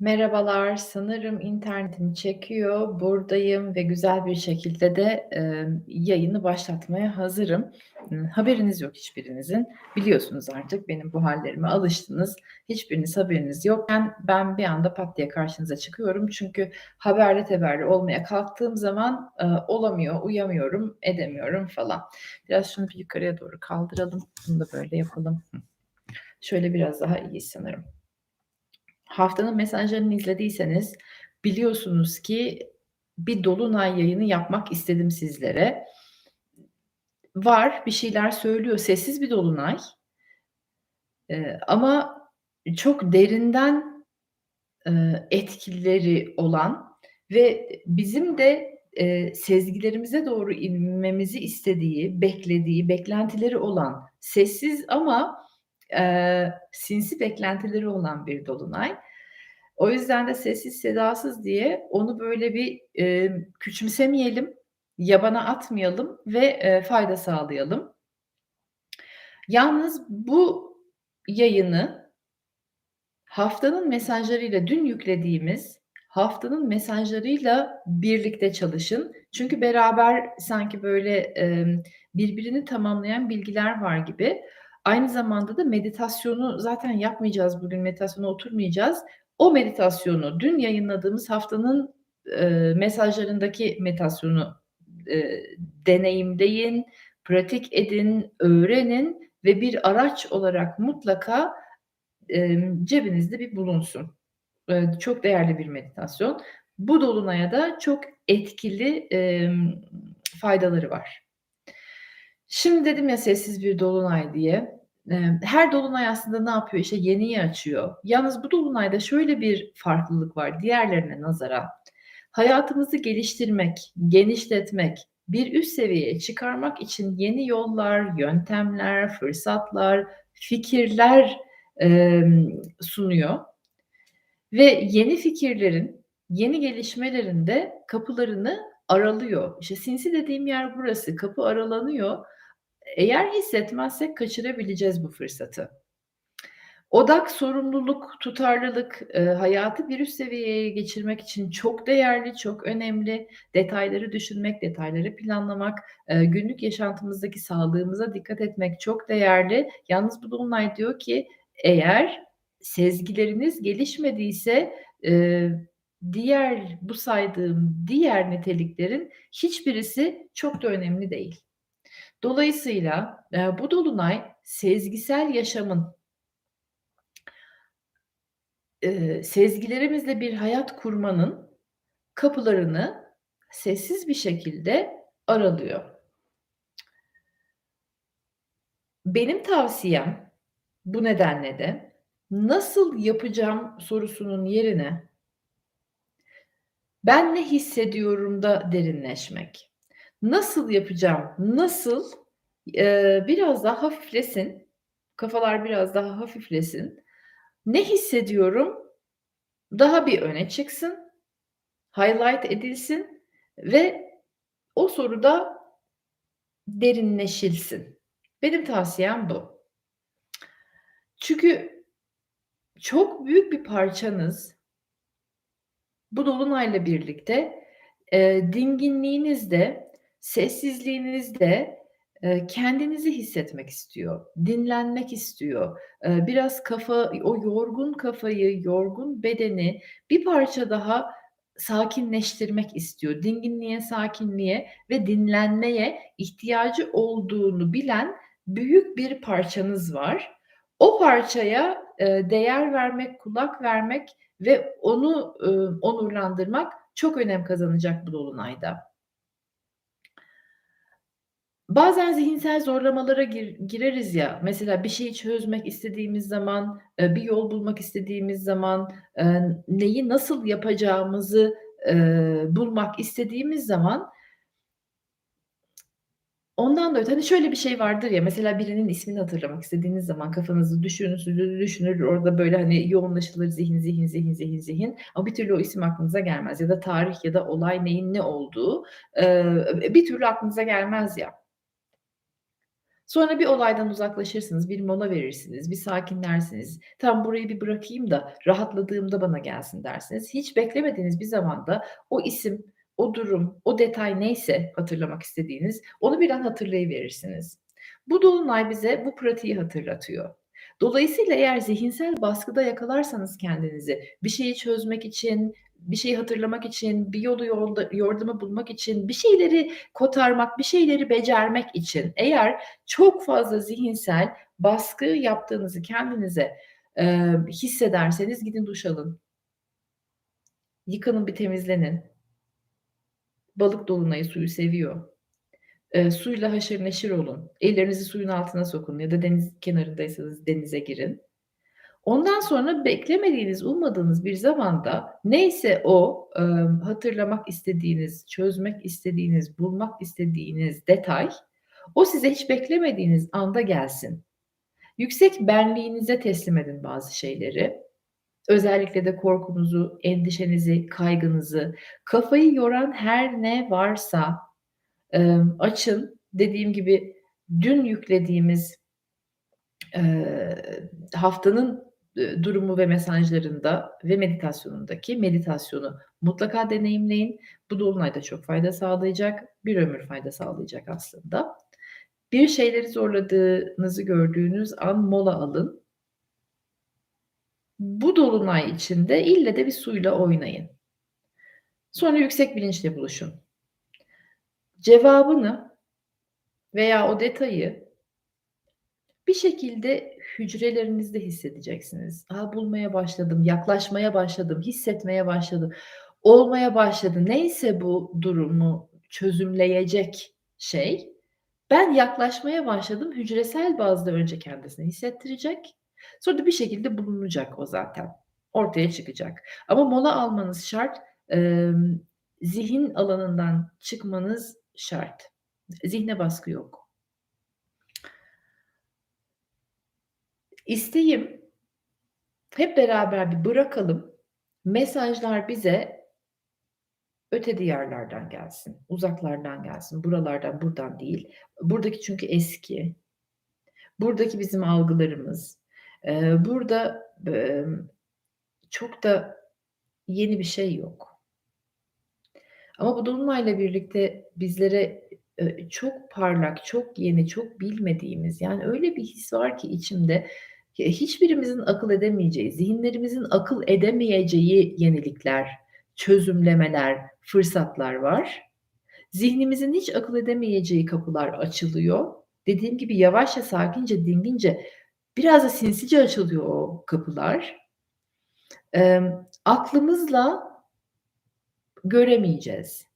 Merhabalar, sanırım internetim çekiyor. Buradayım ve güzel bir şekilde de, emm, yayını başlatmaya hazırım. Haberiniz yok hiçbirinizin. Biliyorsunuz artık benim bu hâllerime alıştınız. Hiçbiriniz haberiniz yokken ben bir anda pat diye karşınıza çıkıyorum. Çünkü haberli teberli olmaya kalktığım zaman, eee, olamıyor, uyamıyorum, edemiyorum falan. Biraz şunu bir yukarıya doğru kaldıralım. Bunu da böyle yapalım. Şöyle biraz daha iyi sanırım. Haftanın mesajlarını izlediyseniz biliyorsunuz ki bir dolunay yayını yapmak istedim sizlere. Var, bir şeyler söylüyor. Sessiz bir dolunay. Eee, ama çok derinden, eee, etkileri olan ve bizim de, eee, sezgilerimize doğru inmemizi istediği, beklediği, beklentileri olan, sessiz ama, eee, sinsi beklentileri olan bir dolunay. O yüzden de sessiz sedasız diye onu böyle bir, eee, küçümsemeyelim, yabana atmayalım ve, eee, fayda sağlayalım. Yalnız bu yayını haftanın mesajlarıyla, dün yüklediğimiz haftanın mesajlarıyla birlikte çalışın. Çünkü beraber sanki böyle, emm, birbirini tamamlayan bilgiler var gibi. Aynı zamanda da meditasyonu zaten yapmayacağız bugün, meditasyona oturmayacağız. O meditasyonu, dün yayınladığımız haftanın, eee, mesajlarındaki meditasyonu, eee, deneyimleyin, pratik edin, öğrenin ve bir araç olarak mutlaka, emm, cebinizde bir bulunsun. Eee, çok değerli bir meditasyon. Bu dolunaya da çok etkili, emm, faydaları var. Şimdi dedim ya sessiz bir dolunay diye. Her dolunay aslında ne yapıyor? İşte yeniyi açıyor. Yalnız bu dolunayda şöyle bir farklılık var diğerlerine nazaran. Hayatımızı geliştirmek, genişletmek, bir üst seviyeye çıkarmak için yeni yollar, yöntemler, fırsatlar, fikirler, emm, sunuyor ve yeni fikirlerin, yeni gelişmelerin de kapılarını aralıyor. İşte sinsi dediğim yer burası. Kapı aralanıyor. Eğer hissetmezsek kaçırabileceğiz bu fırsatı. Odak, sorumluluk, tutarlılık, eee, hayatı bir üst seviyeye geçirmek için çok değerli, çok önemli. Detayları düşünmek, detayları planlamak, eee, günlük yaşantımızdaki sağlığımıza dikkat etmek çok değerli. Yalnız bu dolunay diyor ki eğer sezgileriniz gelişmediyse, eee, diğer bu saydığım diğer niteliklerin hiçbirisi çok da önemli değil. Dolayısıyla, eee, bu dolunay sezgisel yaşamın eee, sezgilerimizle bir hayat kurmanın kapılarını sessiz bir şekilde aralıyor. Benim tavsiyem bu nedenle de nasıl yapacağım sorusunun yerine ben ne hissediyorumda derinleşmek. Nasıl yapacağım, nasıl, eee, biraz daha hafiflesin, kafalar biraz daha hafiflesin. Ne hissediyorum daha bir öne çıksın, highlight edilsin ve o soruda derinleşilsin. Benim tavsiyem bu. Çünkü çok büyük bir parçanız bu dolunayla birlikte, eee, dinginliğinizde, sessizliğinizde, eee, kendinizi hissetmek istiyor, dinlenmek istiyor. Eee, biraz kafa o yorgun kafayı, yorgun bedeni bir parça daha sakinleştirmek istiyor. Dinginliğe, sakinliğe ve dinlenmeye ihtiyacı olduğunu bilen büyük bir parçanız var. O parçaya, eee, değer vermek, kulak vermek ve onu, onurlandırmak çok önem kazanacak bu dolunayda. Bazen zihinsel zorlamalara gir gireriz ya, mesela bir şeyi çözmek istediğimiz zaman, eee, bir yol bulmak istediğimiz zaman, eee, neyi nasıl yapacağımızı, eee, bulmak istediğimiz zaman ondan da öte, hani, şöyle bir şey vardır ya, mesela birinin ismini hatırlamak istediğiniz zaman kafanızda düşünür, düşünür, orada böyle, hani, yoğunlaşılır zihin, zihin, zihin, zihin, zihin ama bir türlü o isim aklınıza gelmez ya da tarih ya da olay neyin ne olduğu, eee, bir türlü aklınıza gelmez ya. Sonra bir olaydan uzaklaşırsınız, bir mola verirsiniz, bir sakinlersiniz. "Tamam, burayı bir bırakayım da rahatladığımda bana gelsin." dersiniz. Hiç beklemediğiniz bir zamanda o isim, o durum, o detay neyse hatırlamak istediğiniz, onu birden hatırlayıverirsiniz. Bu dolunay bize bu pratiği hatırlatıyor. Dolayısıyla eğer zihinsel baskıda yakalarsanız kendinizi, bir şeyi çözmek için, bir şeyi hatırlamak için, bir yolu yolda yordamı bulmak için, bir şeyleri kotarmak, bir şeyleri becermek için eğer çok fazla zihinsel baskı yaptığınızı kendinize, eee, hissederseniz gidin duş alın. Yıkanın, bir temizlenin. Balık dolunayı suyu seviyor. Eee, suyla haşır neşir olun. Ellerinizi suyun altına sokun ya da deniz kenarındaysanız denize girin. Ondan sonra beklemediğiniz, ummadığınız bir zamanda neyse o, emm, hatırlamak istediğiniz, çözmek istediğiniz, bulmak istediğiniz detay, o size hiç beklemediğiniz anda gelsin. Yüksek benliğinize teslim edin bazı şeyleri. Özellikle de korkunuzu, endişenizi, kaygınızı, kafayı yoran her ne varsa, emm, açın. Dediğim gibi dün yüklediğimiz, eee, haftanın, durumu ve mesajlarında ve meditasyonundaki meditasyonu mutlaka deneyimleyin. Bu dolunay da çok fayda sağlayacak. Bir ömür fayda sağlayacak aslında. Bir şeyleri zorladığınızı gördüğünüz an mola alın. Bu dolunay içinde ille de bir suyla oynayın. Sonra yüksek bilinçle buluşun. Cevabını veya o detayı bir şekilde hücrelerinizde hissedeceksiniz. "A, bulmaya başladım, yaklaşmaya başladım, hissetmeye başladım, olmaya başladı." Neyse bu durumu çözümleyecek şey, ben yaklaşmaya başladım, hücresel bazda önce kendisini hissettirecek. Sonra da bir şekilde bulunacak o zaten. Ortaya çıkacak. Ama mola almanız şart. Emm, zihin alanından çıkmanız şart. Zihne baskı yok. İsteğim, hep beraber bir bırakalım, mesajlar bize öte diyarlardan gelsin, uzaklardan gelsin, buralardan, buradan değil. Buradaki çünkü eski. Buradaki bizim algılarımız. Eee, burada, çok da yeni bir şey yok. Ama bu dolunayla birlikte bizlere, çok parlak, çok yeni, çok bilmediğimiz, yani öyle bir his var ki içimde, hiçbirimizin akıl edemeyeceği, zihinlerimizin akıl edemeyeceği yenilikler, çözümlemeler, fırsatlar var. Zihnimizin hiç akıl edemeyeceği kapılar açılıyor. Dediğim gibi yavaşça, sakince, dingince, biraz da sinsice açılıyor o kapılar. Emm, aklımızla göremeyeceğiz.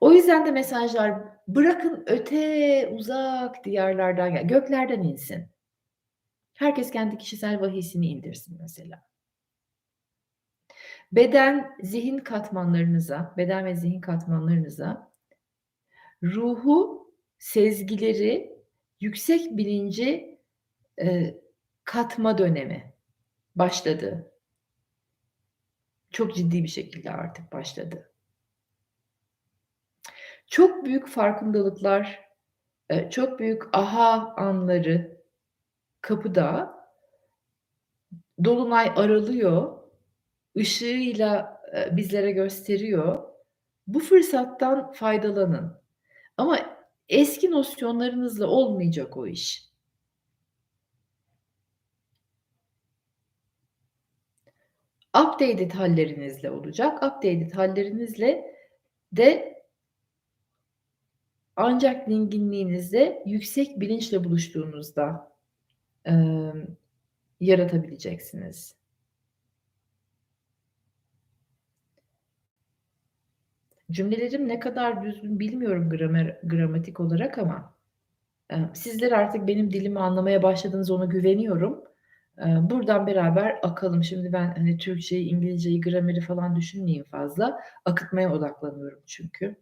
O yüzden de mesajlar bırakın öte, uzak diyarlardan göklerden insin. Herkes kendi kişisel vahiysini indirsin mesela. Beden, zihin katmanlarınıza, beden ve zihin katmanlarınıza ruhu, sezgileri, yüksek bilinci, eee, katma dönemi başladı. Çok ciddi bir şekilde artık başladı. Çok büyük farkındalıklar, eee, çok büyük aha anları kapıda. Dolunay aralıyor, ışığıyla, eee, bizlere gösteriyor. Bu fırsattan faydalanın. Ama eski nosyonlarınızla olmayacak o iş. Updated hâllerinizle olacak. Updated hâllerinizle de ancak dinginliğinizde, yüksek bilinçle buluştuğunuzda, emm, yaratabileceksiniz. Cümlelerim ne kadar düzgün bilmiyorum gramer gramatik olarak ama, eee, sizler artık benim dilimi anlamaya başladınız, ona güveniyorum. Eee, buradan beraber akalım. Şimdi ben, hani, Türkçeyi, İngilizceyi, grameri falan düşünmeyeyim fazla. Akıtmaya odaklanıyorum çünkü.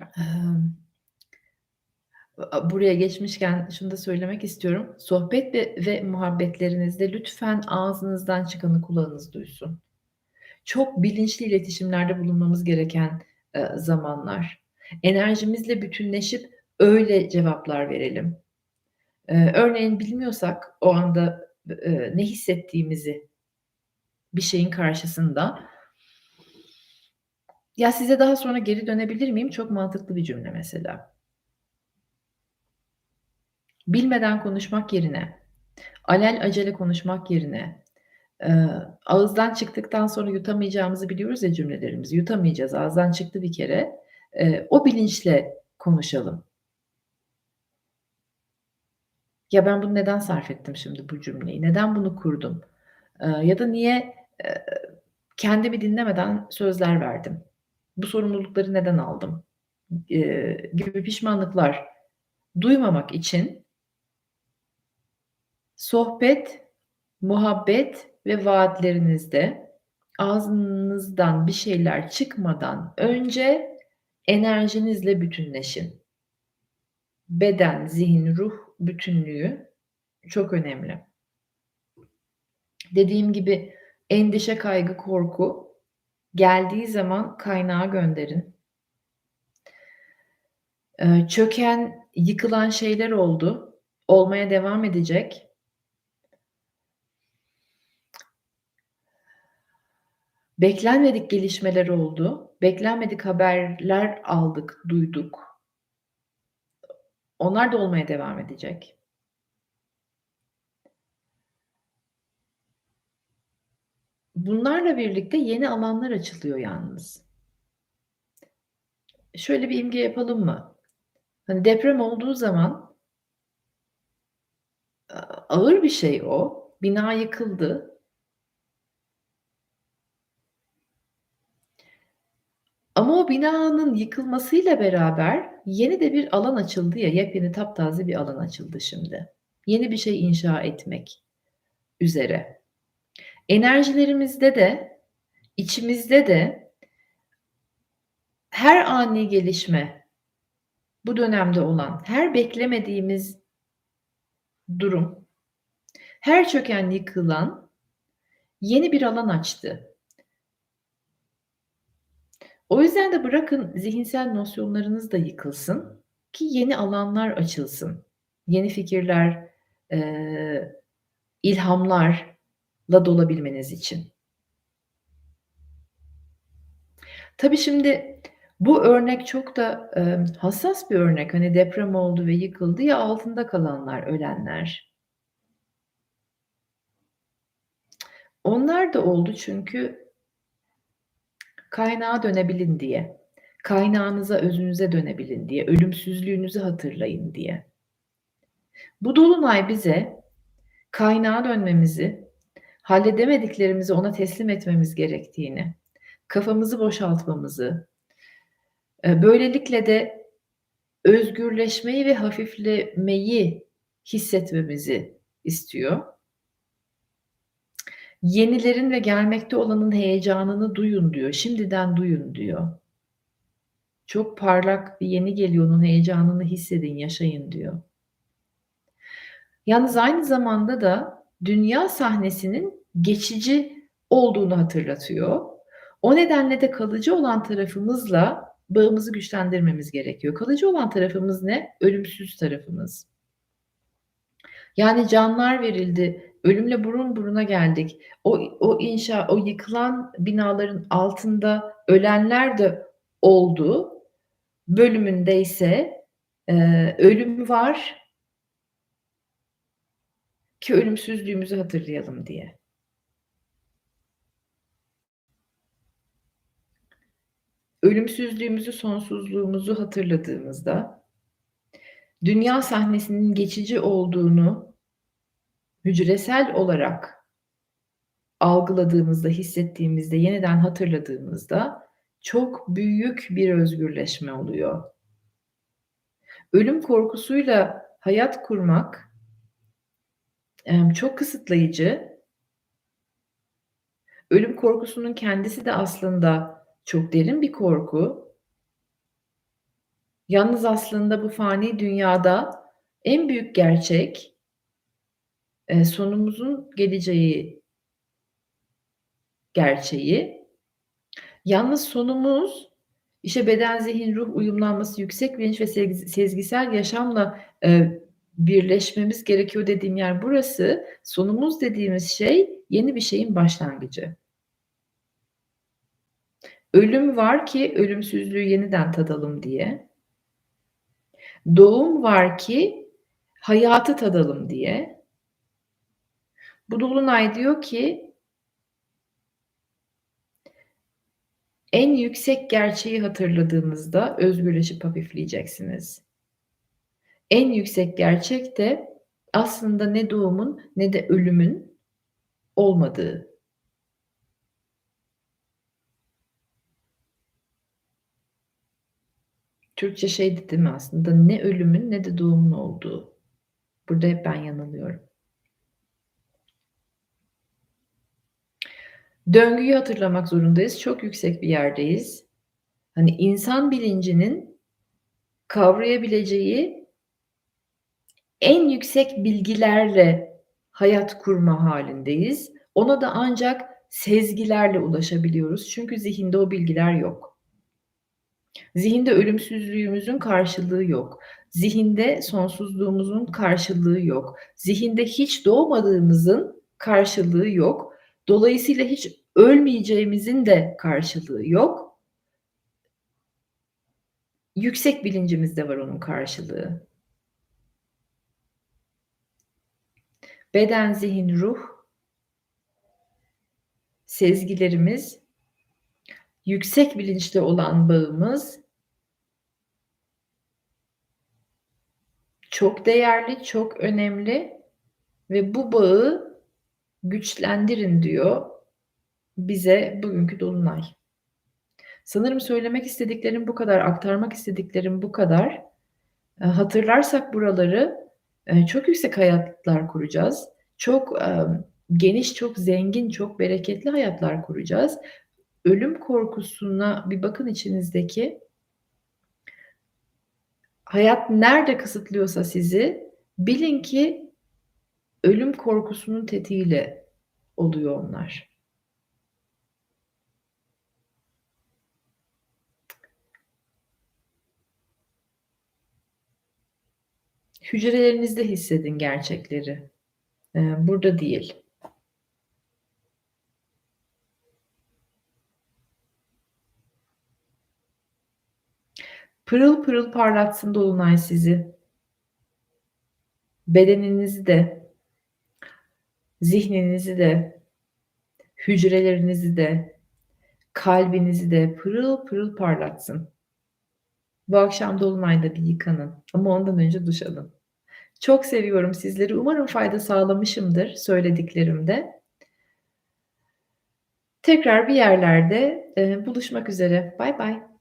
A buraya geçmişken şunu da söylemek istiyorum. Sohbet ve ve muhabbetlerinizde lütfen ağzınızdan çıkanı kulağınız duysun. Çok bilinçli iletişimlerde bulunmamız gereken, eee, zamanlar. Enerjimizle bütünleşip öyle cevaplar verelim. Eee, örneğin bilmiyorsak o anda, eee, ne hissettiğimizi bir şeyin karşısında "Ya, size daha sonra geri dönebilir miyim?" çok mantıklı bir cümle mesela. Bilmeden konuşmak yerine, alelacele konuşmak yerine, eee, ağızdan çıktıktan sonra yutamayacağımızı biliyoruz ya cümlelerimizi, yutamayacağız, ağızdan çıktı bir kere. Eee, o bilinçle konuşalım. Ya, ben bunu neden sarf ettim şimdi bu cümleyi? Neden bunu kurdum? Eee, ya da niye, eee, kendimi dinlemeden sözler verdim? Bu sorumlulukları neden aldım? Eee, gibi pişmanlıklar duymamak için sohbet, muhabbet ve vaatlerinizde ağzınızdan bir şeyler çıkmadan önce enerjinizle bütünleşin. Beden, zihin, ruh bütünlüğü çok önemli. Dediğim gibi endişe, kaygı, korku geldiği zaman kaynağa gönderin. Eee, çöken, yıkılan şeyler oldu, olmaya devam edecek. Beklenmedik gelişmeler oldu, beklenmedik haberler aldık, duyduk. Onlar da olmaya devam edecek. Bunlarla birlikte yeni alanlar açılıyor yalnız. Şöyle bir imge yapalım mı? Hani, deprem olduğu zaman ağır bir şey o. Bina yıkıldı. Ama o binanın yıkılmasıyla beraber yeni de bir alan açıldı ya, yepyeni taptaze bir alan açıldı şimdi. Yeni bir şey inşa etmek üzere. Enerjilerimizde de, içimizde de her ani gelişme, bu dönemde olan her beklemediğimiz durum, her çöken, yıkılan yeni bir alan açtı. O yüzden de bırakın zihinsel nosyonlarınız da yıkılsın ki yeni alanlar açılsın. Yeni fikirler, eee, ilhamlarla dolabilmeniz için. Tabii şimdi bu örnek çok da, emm, hassas bir örnek. Hani, deprem oldu ve yıkıldı, ya altında kalanlar, ölenler. Onlar da oldu çünkü kaynağa dönebilin diye, kaynağınıza, özünüze dönebilin diye, ölümsüzlüğünüzü hatırlayın diye. Bu dolunay bize kaynağa dönmemizi, halledemediklerimizi ona teslim etmemiz gerektiğini, kafamızı boşaltmamızı, eee, böylelikle de özgürleşmeyi ve hafiflemeyi hissetmemizi istiyor. "Yenilerin ve gelmekte olanın heyecanını duyun." diyor. "Şimdiden duyun." diyor. "Çok parlak bir yeni geliyor, onun heyecanını hissedin, yaşayın." diyor. Yalnız aynı zamanda da dünya sahnesinin geçici olduğunu hatırlatıyor. O nedenle de kalıcı olan tarafımızla bağımızı güçlendirmemiz gerekiyor. Kalıcı olan tarafımız ne? Ölümsüz tarafımız. Yani canlar verildi, ölümle burun buruna geldik. O o inşa o yıkılan binaların altında ölenler de oldu. Bölümünde ise, eee, ölüm var ki ölümsüzlüğümüzü hatırlayalım diye. Ölümsüzlüğümüzü, sonsuzluğumuzu hatırladığımızda, dünya sahnesinin geçici olduğunu hücresel olarak algıladığımızda, hissettiğimizde, yeniden hatırladığımızda çok büyük bir özgürleşme oluyor. Ölüm korkusuyla hayat kurmak çok kısıtlayıcı. Ölüm korkusunun kendisi de aslında çok derin bir korku. Yalnız aslında bu fani dünyada en büyük gerçek eee, sonumuzun geleceği gerçeği. Yalnız sonumuz İşte, beden, zihin, ruh uyumlanması, yüksek bilinç ve sezgisel yaşamla, eee, birleşmemiz gerekiyor dediğim yer burası. Sonumuz dediğimiz şey yeni bir şeyin başlangıcı. Ölüm var ki ölümsüzlüğü yeniden tadalım diye. Doğum var ki hayatı tadalım diye. Bu dolunay diyor ki en yüksek gerçeği hatırladığınızda özgürleşip hafifleyeceksiniz. En yüksek gerçek de aslında ne doğumun ne de ölümün olmadığı. Türkçe şeydi değil mi aslında? Ne ölümün ne de doğumun olduğu. Burada hep ben yanılıyorum. Döngüyü hatırlamak zorundayız. Çok yüksek bir yerdeyiz. Hani, insan bilincinin kavrayabileceği en yüksek bilgilerle hayat kurma hâlindeyiz. Ona da ancak sezgilerle ulaşabiliyoruz. Çünkü zihinde o bilgiler yok. Zihinde ölümsüzlüğümüzün karşılığı yok. Zihinde sonsuzluğumuzun karşılığı yok. Zihinde hiç doğmadığımızın karşılığı yok. Dolayısıyla hiç ölmeyeceğimizin de karşılığı yok. Yüksek bilincimizde var onun karşılığı. Beden, zihin, ruh sezgilerimiz, yüksek bilinçle olan bağımız çok değerli, çok önemli ve bu bağı güçlendirin diyor bize bugünkü dolunay. Sanırım söylemek istediklerim bu kadar, aktarmak istediklerim bu kadar. Eee, hatırlarsak buraları, eee, çok yüksek hayatlar kuracağız. Çok, emm, geniş, çok zengin, çok bereketli hayatlar kuracağız. Ölüm korkusuna bir bakın içinizdeki. Hayat nerede kısıtlıyorsa sizi, bilin ki ölüm korkusunun tetiğiyle oluyor onlar. Hücrelerinizde hissedin gerçekleri. Eee, burada değil. Pırıl pırıl parlatsın dolunay sizi. Bedeninizi de, zihninizi de, hücrelerinizi de, kalbinizi de pırıl pırıl parlatsın. Bu akşam dolunayda bir yıkanın ama ondan önce duş alın. Çok seviyorum sizleri. Umarım fayda sağlamışımdır söylediklerimde. Tekrar bir yerlerde, buluşmak üzere. Baybay.